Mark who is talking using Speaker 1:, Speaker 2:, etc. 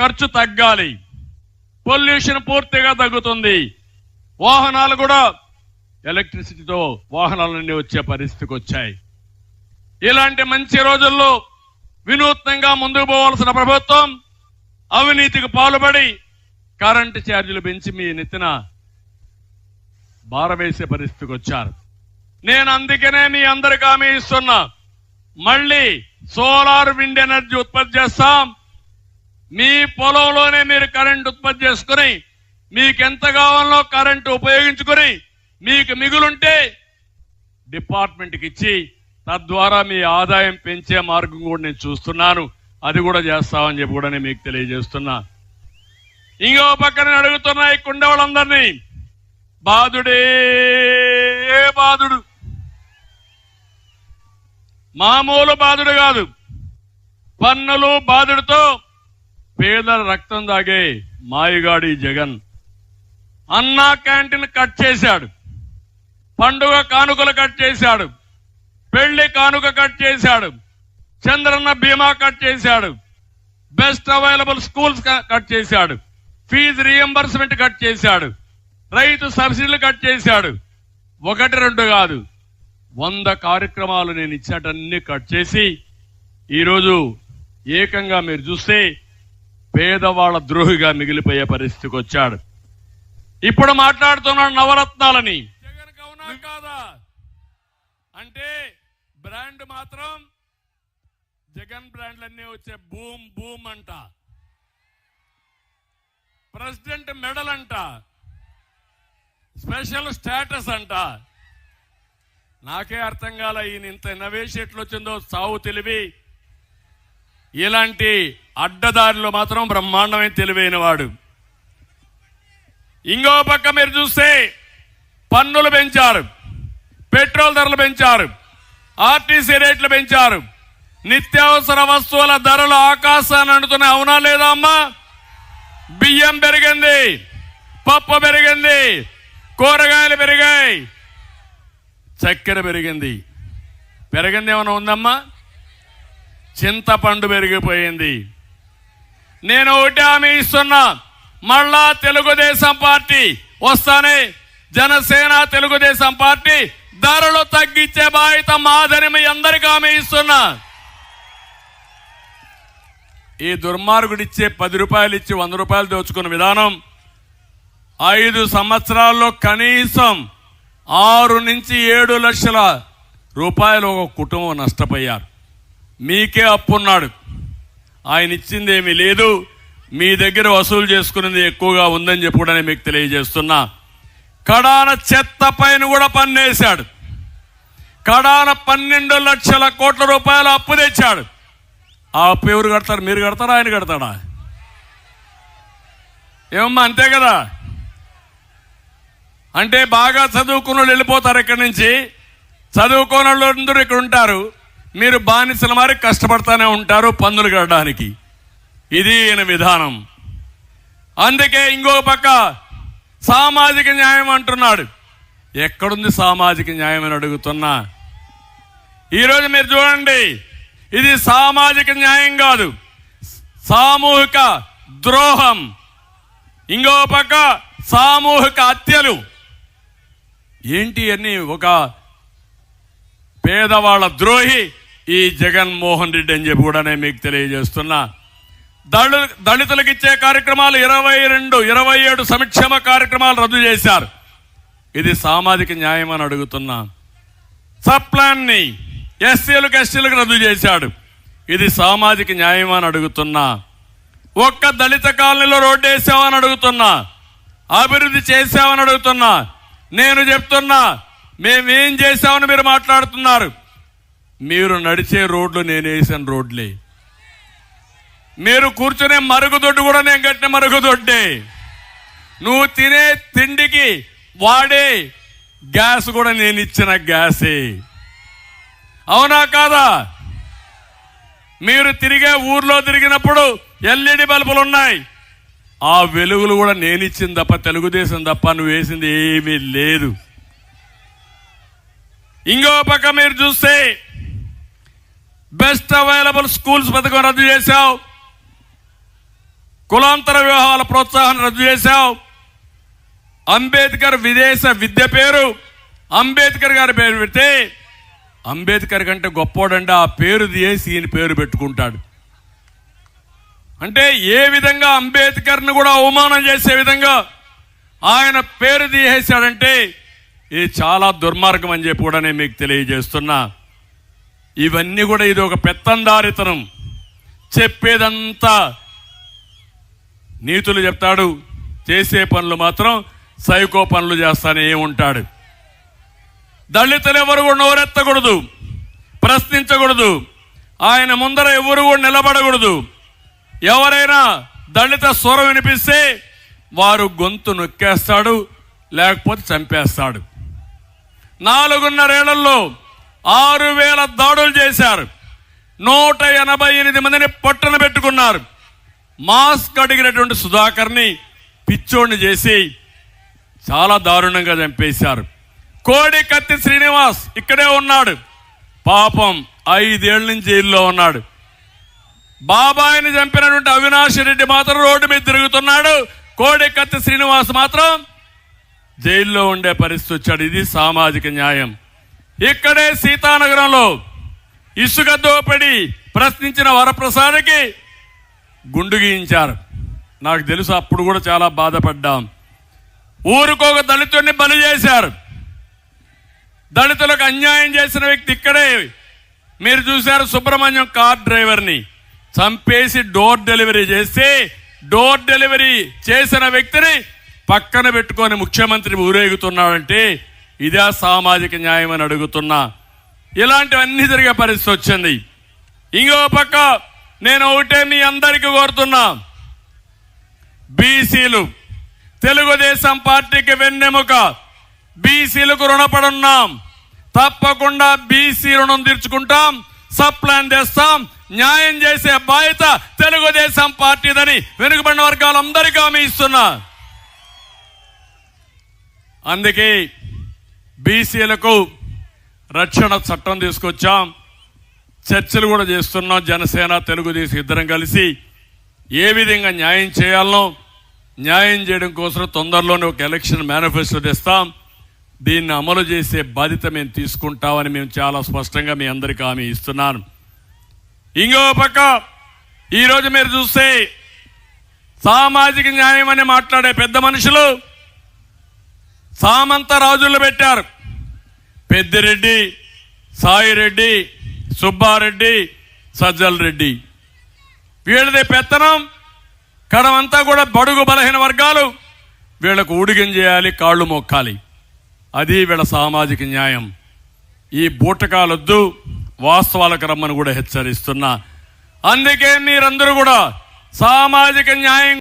Speaker 1: ఖర్చు తగ్గాలి. పొల్యూషన్ పూర్తిగా తగ్గుతుంది. వాహనాలు కూడా ఎలక్ట్రిసిటీతో వాహనాలన్నీ వచ్చే పరిస్థితికి వచ్చాయి. ఇలాంటి మంచి రోజుల్లో వినూత్నంగా ముందుకు పోవాల్సిన ప్రభుత్వం అవినీతికి పాల్పడి కరెంటు ఛార్జీలు పెంచి మీ నెత్తిన బారవేసే పరిస్థితికి వచ్చారు. నేను అందుకనే మీ అందరికి హామీ ఇస్తున్నా. మళ్ళీ సోలార్ విండ్ ఎనర్జీ ఉత్పత్తి చేస్తాం. మీ పొలంలోనే మీరు కరెంట్ ఉత్పత్తి చేసుకుని మీకు ఎంత కావాలో కరెంటు ఉపయోగించుకుని మీకు మిగులుంటే డిపార్ట్మెంట్కి ఇచ్చి తద్వారా మీ ఆదాయం పెంచే మార్గం కూడా నేను చూస్తున్నాను. అది కూడా చేస్తామని చెప్పి కూడా నేను మీకు తెలియజేస్తున్నా. ఇంకో పక్కన అడుగుతున్నా ఈ కుండవాళ్ళందరినీ. బాధుడే బాధుడు. మామూలు బాధుడు కాదు. పన్నులు బాధుడితో పేదల రక్తం దాగే మాయగాడి జగన్. అన్నా క్యాంటీన్ కట్ చేశాడు. పండుగ కానుకలు కట్ చేశాడు. పెళ్ళి కానుక కట్ చేశాడు. చంద్రన్న బీమా కట్ చేశాడు. బెస్ట్ అవైలబుల్ స్కూల్స్ క- కట్ చేశాడు. ఫీజు రియంబర్స్మెంట్ కట్ చేశాడు. రైతు సబ్సిడీలు కట్ చేశాడు. ఒకటి రెండు కాదు. వంద కార్యక్రమాలు నేను ఇచ్చేటన్ని కట్ చేసి ఈరోజు ఏకంగా మీరు చూస్తే పేదవాళ్ళ ద్రోహిగా మిగిలిపోయే పరిస్థితికి వచ్చాడు. ఇప్పుడు మాట్లాడుతున్నాడు నవరత్నాలని. జగన్ అవునా కాదా? అంటే బ్రాండ్ మాత్రం జగన్ బ్రాండ్లన్నీ వచ్చే బూమ్ బూమ్ అంట. ప్రెసిడెంట్ మెడల్ అంట. స్పెషల్ స్టేటస్ అంట. నాకే అర్థం కాల ఈయన ఇంత ఇన్నోవేషన్ ఎట్లొచ్చిందో సావు తెలివి. ఇలాంటి అడ్డదారిలో మాత్రం బ్రహ్మాండమైన తెలివైన వాడు ఇంకో పక్క మీరు చూస్తే పన్నులు పెంచారు పెట్రోల్ ధరలు పెంచారు ఆర్టీసీ రేట్లు పెంచారు. నిత్యావసర వస్తువుల ధరలు ఆకాశాన్ని అంటున్నాయి అవునా లేదా అమ్మా? బియ్యం పెరిగింది పప్పు పెరిగింది కూరగాయలు పెరిగాయి. చక్కెర పెరిగింది. పెరిగింది ఏమైనా ఉందమ్మా? చింతపండు పెరిగిపోయింది. నేను ఒకటి హామీ ఇస్తున్నా. మళ్ళా తెలుగుదేశం పార్టీ వస్తానే. జనసేన తెలుగుదేశం పార్టీ ధరలు తగ్గించే బాధ్యత మాదని మీ అందరికీ హామీ ఇస్తున్నా. ఈ దుర్మార్గుడిచ్చే పది రూపాయలు ఇచ్చి వంద రూపాయలు దోచుకున్న విధానం ఐదు సంవత్సరాల్లో కనీసం ఆరు నుంచి ఏడు లక్షల రూపాయలు ఒక కుటుంబం నష్టపోయారు. మీకే అప్పున్నాడు. ఆయన ఇచ్చింది ఏమీ లేదు. మీ దగ్గర వసూలు చేసుకునేది ఎక్కువగా ఉందని చెప్పి కూడా నేను మీకు తెలియజేస్తున్నా. కడాన చెత్త పైన కూడా పన్నేశాడు కడాన పన్నెండు లక్షల కోట్ల రూపాయలు అప్పు తెచ్చాడు. ఆ అప్పు ఎవరు కడతారు? మీరు కడతారా? ఆయన కడతాడా? ఏమమ్మా అంతే కదా? అంటే బాగా చదువుకున్న వాళ్ళు వెళ్ళిపోతారు ఇక్కడి నుంచి. చదువుకోని వాళ్ళు అందరూ ఇక్కడ ఉంటారు. మీరు బానిసల మారి కష్టపడతానే ఉంటారు పన్నులు కట్టడానికి ఇది ఈయన విధానం. అందుకే ఇంకో పక్క సామాజిక న్యాయం అంటున్నాడు. ఎక్కడుంది సామాజిక న్యాయం అని అడుగుతున్నా? ఈరోజు మీరు చూడండి ఇది సామాజిక న్యాయం కాదు సామూహిక ద్రోహం. ఇంకో పక్క సామూహిక హత్యలు. ఏంటి అని ఒక పేదవాళ్ళ ద్రోహి ఈ జగన్మోహన్ రెడ్డి అని చెప్పి కూడా నేను మీకు తెలియజేస్తున్నా. దళి దళితులకు ఇచ్చే కార్యక్రమాలు ఇరవై రెండు ఇరవై ఏడు సంక్షేమ కార్యక్రమాలు రద్దు చేశారు. ఇది సామాజిక న్యాయం అని అడుగుతున్నా. సప్లాన్ని ఎస్సీలకు ఎస్టీలకు రద్దు చేశాడు. ఇది సామాజిక న్యాయం అని అడుగుతున్నా. ఒక్క దళిత కాలనీలో రోడ్డు వేసామని అడుగుతున్నా. అభివృద్ధి చేసామని అడుగుతున్నా. నేను చెప్తున్నా మేమేం చేశామని మీరు మాట్లాడుతున్నారు? మీరు నడిచే రోడ్లు నేను వేసిన రోడ్లే. మీరు కూర్చునే మరుగుదొడ్డు కూడా నేను కట్టిన మరుగుదొడ్డే నువ్వు తినే తిండికి వాడే గ్యాస్ కూడా నేను ఇచ్చిన గ్యాసే. అవునా కాదా? మీరు తిరిగే ఊర్లో తిరిగినప్పుడు ఎల్ఈడి బల్బులు ఉన్నాయి. ఆ వెలుగులు కూడా నేను ఇచ్చింది తప్ప తెలుగుదేశం తప్ప నువ్వు వేసింది ఏమీ లేదు. ఇంకో పక్క మీరు చూస్తే బెస్ట్ అవైలబుల్ స్కూల్స్ పథకం రద్దు చేశావు. కులాంతర వివాహాల ప్రోత్సాహాన్ని రద్దు చేశావు. అంబేద్కర్ విదేశ విద్య పేరు అంబేద్కర్ గారి పేరు పెడితే అంబేద్కర్ కంటే గొప్పోడండి ఆ పేరు తీసి ఈయన పేరు పెట్టుకుంటాడు. అంటే ఏ విధంగా అంబేద్కర్ను కూడా అవమానం చేసే విధంగా ఆయన పేరు తీసేశాడంటే ఇది చాలా దుర్మార్గం అని చెప్పి కూడా నేను మీకు తెలియజేస్తున్నా. ఇవన్నీ కూడా ఇది ఒక పెత్తందారితనం. చెప్పేదంతా నీతులు చెప్తాడు. చేసే పనులు మాత్రం సైకో పనులు చేస్తానే ఉంటాడు. దళితులు ఎవరు కూడా నోరెత్తకూడదు. ప్రశ్నించకూడదు. ఆయన ముందర ఎవరు కూడా నిలబడకూడదు. ఎవరైనా దళిత స్వరం వినిపిస్తే వారు గొంతు నొక్కేస్తాడు లేకపోతే చంపేస్తాడు. నాలుగున్నరేళ్ళలో ఆరు వేల దాడులు చేశారు. నూట ఎనభై ఎనిమిది మందిని పట్టున పెట్టుకున్నారు. మాస్క్ అడిగినటువంటి సుధాకర్ని పిచ్చోడిని చేసి చాలా దారుణంగా చంపేశారు. కోడి కత్తి శ్రీనివాస్ ఇక్కడే ఉన్నాడు. పాపం ఐదేళ్ళ నుంచి జైల్లో ఉన్నాడు. బాబాయిని చంపినటువంటి అవినాష్ రెడ్డి మాత్రం రోడ్డు మీద తిరుగుతున్నాడు. కోడి కత్తి శ్రీనివాస్ మాత్రం జైల్లో ఉండే పరిస్థితి వచ్చాడు. ఇది సామాజిక న్యాయం. ఇక్కడే సీతానగరంలో ఇసుక దోపిడి ప్రశ్నించిన వరప్రసాద్కి గుండు గీయించారు. నాకు తెలుసు అప్పుడు కూడా చాలా బాధపడ్డాం. ఊరికొక దళితుడిని బలి చేశారు. దళితులకు అన్యాయం చేసిన వ్యక్తి ఇక్కడే. మీరు చూశారు సుబ్రహ్మణ్యం కార్ డ్రైవర్ని. చంపేసి డోర్ డెలివరీ చేస్తే డోర్ డెలివరీ చేసిన వ్యక్తిని పక్కన పెట్టుకొని ముఖ్యమంత్రి ఊరేగుతున్నాడంటే ఇదే సామాజిక న్యాయం అని అడుగుతున్నా. ఇలాంటివన్నీ జరిగే పరిస్థితి వచ్చింది. ఇంకో పక్క నేను ఒకటే మీ అందరికీ కోరుతున్నా. బీసీలు తెలుగుదేశం పార్టీకి వెన్నెముక. బీసీలకు రుణపడున్నాం. తప్పకుండా బీసీ రుణం తీర్చుకుంటాం. సప్లాన్ తెస్తాం న్యాయం చేసే బాధ్యత తెలుగుదేశం పార్టీదని వెనుకబడిన వర్గాలందరికీ హామీ ఇస్తున్నా. అందుకే బీసీలకు రక్షణ చట్టం తీసుకొచ్చాం. చర్చలు కూడా చేస్తున్నాం. జనసేన తెలుగుదేశం ఇద్దరం కలిసి ఏ విధంగా న్యాయం చేయాలనో న్యాయం చేయడం కోసం తొందరలోనే ఒక ఎలక్షన్ మేనిఫెస్టో తెస్తాం. దీన్ని అమలు చేసే బాధ్యత మేము తీసుకుంటామని మేము చాలా స్పష్టంగా మీ అందరికీ హామీ ఇస్తున్నాను. ఇంకో పక్క ఈరోజు మీరు చూస్తే సామాజిక న్యాయం అని మాట్లాడే పెద్ద మనుషులు సామంత రాజులు పెట్టారు. పెద్దిరెడ్డి సాయిరెడ్డి సుబ్బారెడ్డి సజ్జల రెడ్డి వీళ్ళది పెత్తనం. కడమంతా కూడా బడుగు బలహీన వర్గాలు. వీళ్ళకు ఊడిగం చేయాలి కాళ్ళు మొక్కాలి. అది వీళ్ళ సామాజిక న్యాయం. ఈ బూటకాలొద్దు వాస్తవాలకు రమ్మని కూడా హెచ్చరిస్తున్నా. అందుకే మీరందరూ కూడా సామాజిక న్యాయం